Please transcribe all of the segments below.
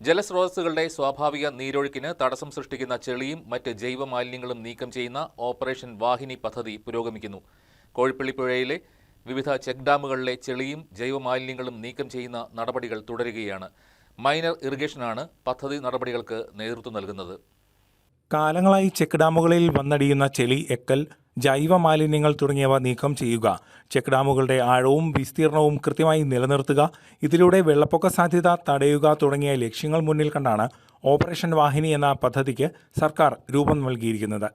ജലസ്രോതസ്സുകളുടെ സ്വാഭാവിക നീരൊഴുക്കിന് തടസ്സം സൃഷ്ടിക്കുന്ന ചെളിയും മറ്റ് ജൈവമാലിന്യങ്ങളും നീക്കം ചെയ്യുന്ന ഓപ്പറേഷൻ വാഹിനി പദ്ധതി പുരോഗമിക്കുന്നു. കോഴിപ്പള്ളി പുഴയിലെ വിവിധ ചെക്ക് ഡാമുകളിലെ ചെളിയും ജൈവമാലിന്യങ്ങളും നീക്കം ചെയ്യുന്ന നടപടികൾ തുടരുകയാണ്. മൈനർ ഇറിഗേഷനാണ് പദ്ധതി നടപടികൾക്ക് നേതൃത്വം നൽകുന്നത്. കാലങ്ങളായി ചെക്ക് ഡാമുകളിൽ വന്നടിയുന്ന ചെളി എക്കൽ ജൈവ മാലിന്യങ്ങൾ തുടങ്ങിയവ നീക്കം ചെയ്യുക. ചെക്ക് ഡാമുകളുടെ ആഴവും വിസ്തീർണവും കൃത്യമായി നിലനിർത്തുക. ഇതിലൂടെ വെള്ളപ്പൊക്ക സാധ്യത തടയുക തുടങ്ങിയ ലക്ഷ്യങ്ങൾ മുന്നിൽ കണ്ടാണ് ഓപ്പറേഷൻ വാഹിനി എന്ന പദ്ധതിക്ക് സർക്കാർ രൂപം നൽകിയിരിക്കുന്നത്.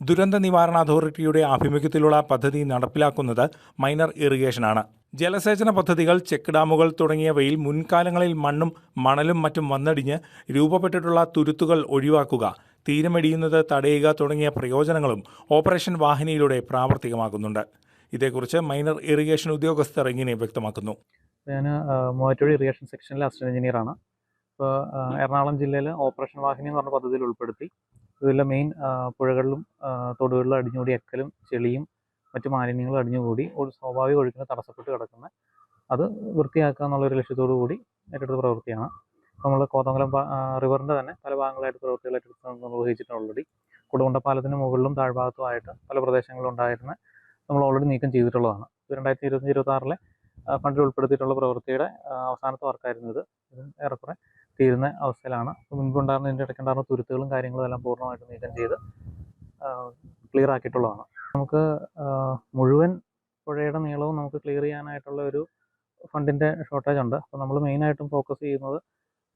ദുരന്ത നിവാരണ അതോറിറ്റിയുടെ ആഭിമുഖ്യത്തിലുള്ള പദ്ധതി നടപ്പിലാക്കുന്നത് മൈനർ ഇറിഗേഷനാണ്. ജലസേചന പദ്ധതികൾ ചെക്ക് ഡാമുകൾ തുടങ്ങിയവയിൽ മുൻകാലങ്ങളിൽ മണ്ണും മണലും മറ്റും വന്നടിഞ്ഞ് രൂപപ്പെട്ടിട്ടുള്ള തുരുത്തുകൾ ഒഴിവാക്കുക. തീരമിടിയുന്നത് തടയുക തുടങ്ങിയ പ്രയോജനങ്ങളും ഓപ്പറേഷൻ വാഹിനിയിലൂടെ പ്രാവർത്തികമാക്കുന്നുണ്ട്. ഇതേക്കുറിച്ച് മൈനർ ഇറിഗേഷൻ ഉദ്യോഗസ്ഥർ ഇങ്ങനെ വ്യക്തമാക്കുന്നു. ഞാൻ മൂവാറ്റുപുഴ ഇറിഗേഷൻ സെക്ഷനിലെ അസിസ്റ്റന്റ് എഞ്ചിനീയറാണ്. ഇപ്പോൾ എറണാകുളം ജില്ലയിൽ ഓപ്പറേഷൻ വാഹിനി എന്ന് പറഞ്ഞ പദ്ധതിയിൽ ഉൾപ്പെടുത്തി. ഇതിലെ മെയിൻ പുഴകളിലും തൊടുകളിലും തോടുകളിലും അടിഞ്ഞുകൂടി എക്കലും ചെളിയും മറ്റു മാലിന്യങ്ങളും അടിഞ്ഞുകൂടി ഒരു സ്വാഭാവിക ഒഴുക്കിന് തടസ്സപ്പെട്ട് കിടക്കുന്ന അത് വൃത്തിയാക്കുക എന്നുള്ളൊരു ലക്ഷ്യത്തോടു കൂടി ഏറ്റെടുത്ത പ്രവൃത്തിയാണ്. നമ്മൾ കോതമംഗലം റിവറിന്റെ തന്നെ പല ഭാഗങ്ങളായിട്ട് പ്രവൃത്തികളായിട്ട് നിർവഹിച്ചിട്ടുണ്ട് ഓൾറെഡി കൊടുകൊണ്ട മുകളിലും താഴ്ഭാഗത്തുമായിട്ട് പല പ്രദേശങ്ങളിലും ഉണ്ടായിരുന്ന നമ്മൾ ഓൾറെഡി നീക്കം ചെയ്തിട്ടുള്ളതാണ്. രണ്ടായിരത്തി ഇരുപത്തി ഇരുപത്തി ആറിലെ ഫണ്ടിൽ ഉൾപ്പെടുത്തിയിട്ടുള്ള പ്രവൃത്തിയുടെ അവസാനത്തെ വർക്കായിരുന്നു ഇത്. ഏറെക്കുറെ തീരുന്ന അവസ്ഥയിലാണ്. മുൻപുണ്ടായിരുന്ന ഇതിന്റെ ഇടയ്ക്കുണ്ടായിരുന്ന തുരുത്തുകളും കാര്യങ്ങളും എല്ലാം പൂർണമായിട്ട് നീക്കം ചെയ്ത് ക്ലിയർ ആക്കിയിട്ടുള്ളതാണ്. നമുക്ക് മുഴുവൻ പുഴയുടെ നീളവും നമുക്ക് ക്ലിയർ ചെയ്യാനായിട്ടുള്ള ഒരു ഫണ്ടിന്റെ ഷോർട്ടേജ് ഉണ്ട്. അപ്പോൾ നമ്മൾ മെയിനായിട്ടും ഫോക്കസ് ചെയ്യുന്നത്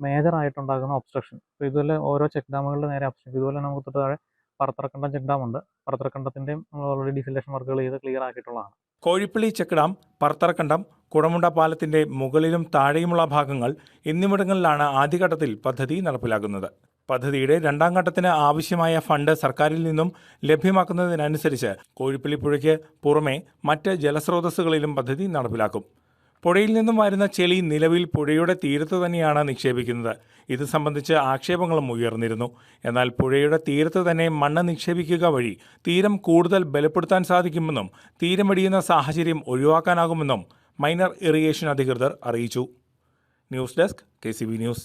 മേജർ ആയിട്ടുണ്ടാകുന്ന ഒബ്സ്ട്രക്ഷൻ അപ്പോൾ ഇതുപോലെ ഓരോ ചെക്ക് ഡാമുകളുടെ നേരെ ഒബ്സ്ട്രക്ഷൻ ഇതുപോലെ നമുക്ക് തൊട്ട് താഴെ പറത്തറക്കണ്ടം ചെക്ക് ഡാം ഉണ്ട്. പറത്തറക്കണ്ടത്തിന്റെയും നമ്മൾ ഓൾറെഡി ഡിസിലേഷൻ വർക്കുകൾ ചെയ്ത് ക്ലിയർ ആക്കിയിട്ടുള്ളതാണ്. കോഴിപ്പള്ളി ചെക്ക് ഡാം പറത്തറക്കണ്ടം കുടമുണ്ട പാലത്തിന്റെ മുകളിലും താഴെയുമുള്ള ഭാഗങ്ങൾ എന്നിവിടങ്ങളിലാണ് ആദ്യഘട്ടത്തിൽ പദ്ധതി നടപ്പിലാക്കുന്നത്. പദ്ധതിയുടെ രണ്ടാം ഘട്ടത്തിന് ആവശ്യമായ ഫണ്ട് സർക്കാരിൽ നിന്നും ലഭ്യമാക്കുന്നതിനനുസരിച്ച് കോഴിപ്പള്ളി പുഴയ്ക്ക് പുറമെ മറ്റ് ജലസ്രോതസ്സുകളിലും പദ്ധതി നടപ്പിലാക്കും. പുഴയിൽ നിന്നും വരുന്ന ചെളി നിലവിൽ പുഴയുടെ തീരത്ത് തന്നെയാണ് നിക്ഷേപിക്കുന്നത്. ഇത് സംബന്ധിച്ച് ആക്ഷേപങ്ങളും ഉയർന്നിരുന്നു. എന്നാൽ പുഴയുടെ തീരത്ത് തന്നെ മണ്ണ് നിക്ഷേപിക്കുക വഴി തീരം കൂടുതൽ ബലപ്പെടുത്താൻ സാധിക്കുമെന്നും തീരമടിയുന്ന സാഹചര്യം ഒഴിവാക്കാനാകുമെന്നും മൈനർ ഇറിഗേഷൻ അധികൃതർ അറിയിച്ചു. News desk K news.